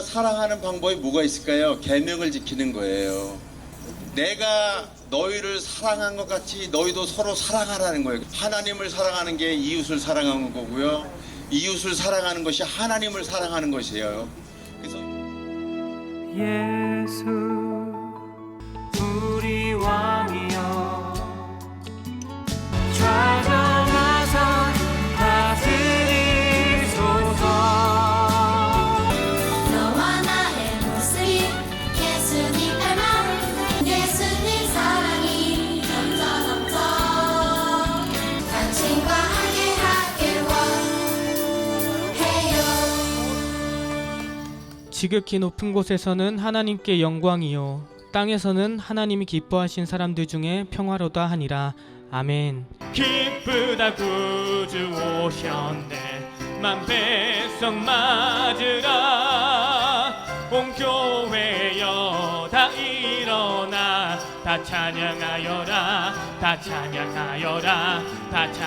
사랑하는 방법이 뭐가 있을까요? 계명을 지키는 거예요. 내가 너희를 사랑한 것 같이 너희도 서로 사랑하라는 거예요. 하나님을 사랑하는 게 이웃을 사랑하는 거고요. 이웃을 사랑하는 것이 하나님을 사랑하는 것이에요. 그래서 예수 지극히 높은 곳에서는 하나님께 영광이요. 땅에서는 하나님이 기뻐하신 사람들 중에 평화로다 하니라. 아멘. 기쁘다 구주 오셨네. 만 백성 맞으라. 온 교회여 다 일어나. 다 찬양하여라. 다 찬양하여라. 다 찬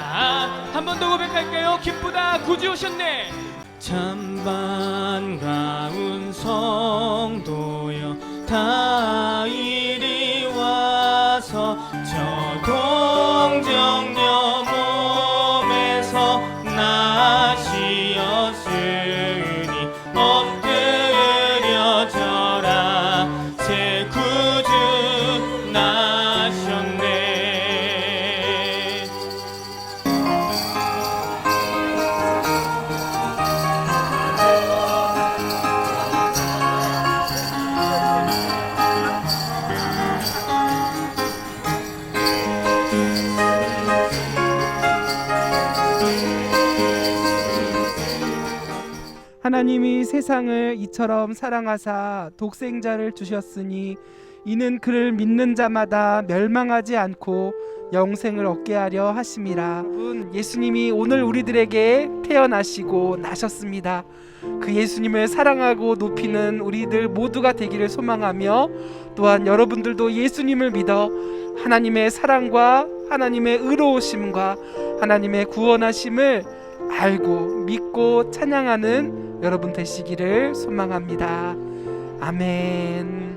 한 번 더 고백할게요. 기쁘다 구주 오셨네 참 반가운 성도여 다 이리 와서 저동 하나님이 세상을 이처럼 사랑하사 독생자를 주셨으니 이는 그를 믿는 자마다 멸망하지 않고 영생을 얻게 하려 하심이라. 예수님이 오늘 우리들에게 태어나시고 나셨습니다. 그 예수님을 사랑하고 높이는 우리들 모두가 되기를 소망하며 또한 여러분들도 예수님을 믿어 하나님의 사랑과 하나님의 의로우심과 하나님의 구원하심을 알고 믿고 찬양하는 여러분 되시기를 소망합니다. 아멘.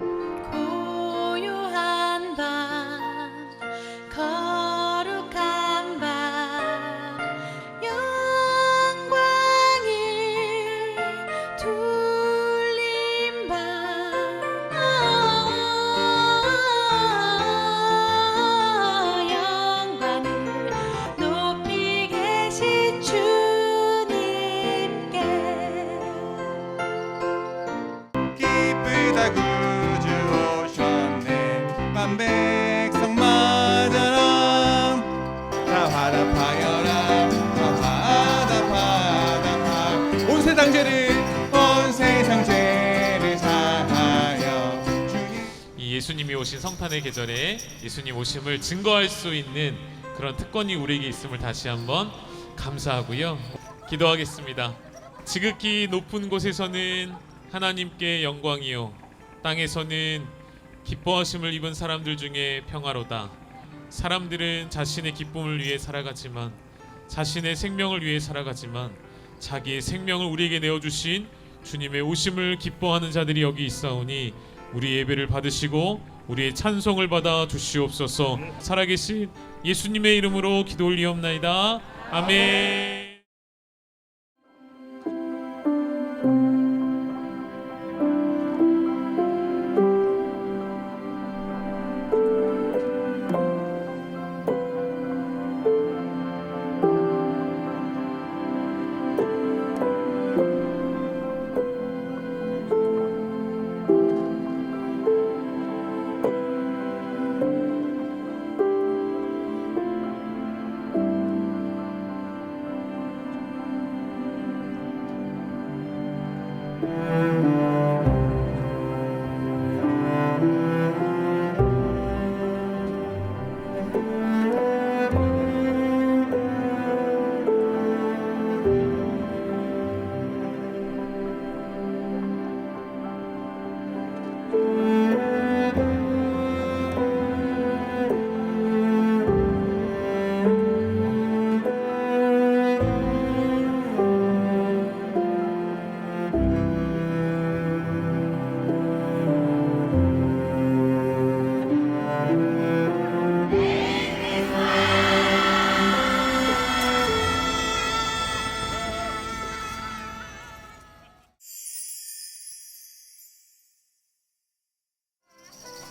화답하 온 세상 죄를 사하여 이 예수님이 오신 성탄의 계절에 예수님 오심을 증거할 수 있는 그런 특권이 우리에게 있음을 다시 한번 감사하고요. 기도하겠습니다. 지극히 높은 곳에서는 하나님께 영광이요 땅에서는 기뻐하심을 입은 사람들 중에 평화로다. 사람들은 자신의 기쁨을 위해 살아가지만 자신의 생명을 위해 살아가지만 자기의 생명을 우리에게 내어 주신 주님의 오심을 기뻐하는 자들이 여기 있사오니 우리 예배를 받으시고 우리의 찬송을 받아 주시옵소서. 살아계신 예수님의 이름으로 기도 올리옵나이다. 아멘.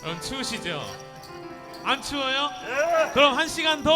그럼 추우시죠? 안 추워요? 그럼 한 시간 더